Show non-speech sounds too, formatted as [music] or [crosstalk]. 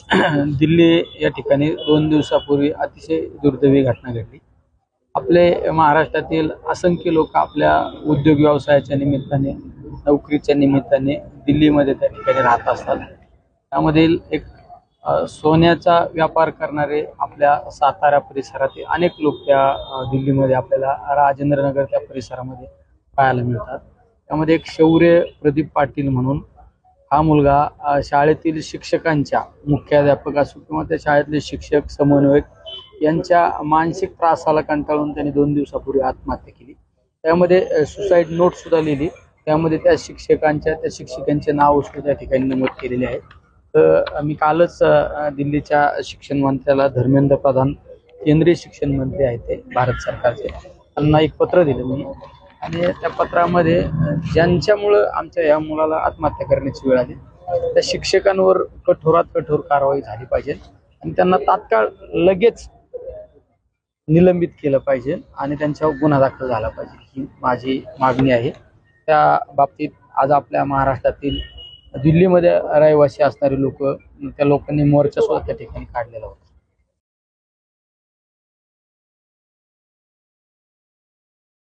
[clears throat] दिल्ली या ठिकाणी दोन दिवसापूर्वी अतिशय दुर्दैवी घटना घडली. आपले महाराष्ट्रातील असंख्य लोक आपल्या उद्योग व्यवसायाच्या निमित्ताने नोकरीच्या निमित्ताने दिल्लीमध्ये त्या ठिकाणी राहत असतात. त्यामधील एक सोन्याचा व्यापार करणारे आपल्या सातारा परिसरातील अनेक लोक त्या दिल्लीमध्ये आपल्याला राजेंद्रनगर त्या परिसरामध्ये पाहायला मिळतात. त्यामध्ये एक शौर्य प्रदीप पाटील म्हणून हा मुलगा शाळेतील शिक्षकांच्या मुख्याध्यापक असो किंवा त्या शाळेतले शिक्षक समन्वयक यांच्या मानसिक त्रासाला कंटाळून त्यांनी दोन दिवसापूर्वी आत्महत्या केली. त्यामध्ये सुसाईड नोट सुद्धा लिहिली. त्यामध्ये त्या शिक्षकांच्या त्या शिक्षकांचे नाव सुद्धा त्या ठिकाणी नमूद केलेले आहे. तर मी कालच दिल्लीच्या शिक्षण मंत्र्याला धर्मेंद्र प्रधान केंद्रीय शिक्षण मंत्री आहेत ते भारत सरकारचे. त्यांना एक पत्र दिलं मी. आणि त्या पत्रामध्ये ज्यांच्यामुळं आमच्या या मुलाला आत्महत्या करण्याची वेळ आली त्या शिक्षकांवर कठोरात कठोर कारवाई झाली पाहिजे आणि त्यांना तात्काळ लगेच निलंबित केलं पाहिजे आणि त्यांच्यावर गुन्हा दाखल झाला पाहिजे ही माझी मागणी आहे. त्या बाबतीत आज आपल्या महाराष्ट्रातील दिल्लीमध्ये रहिवासी असणारे लोक त्या लोकांनी मोर्चा सुद्धा त्या ठिकाणी काढलेला होता.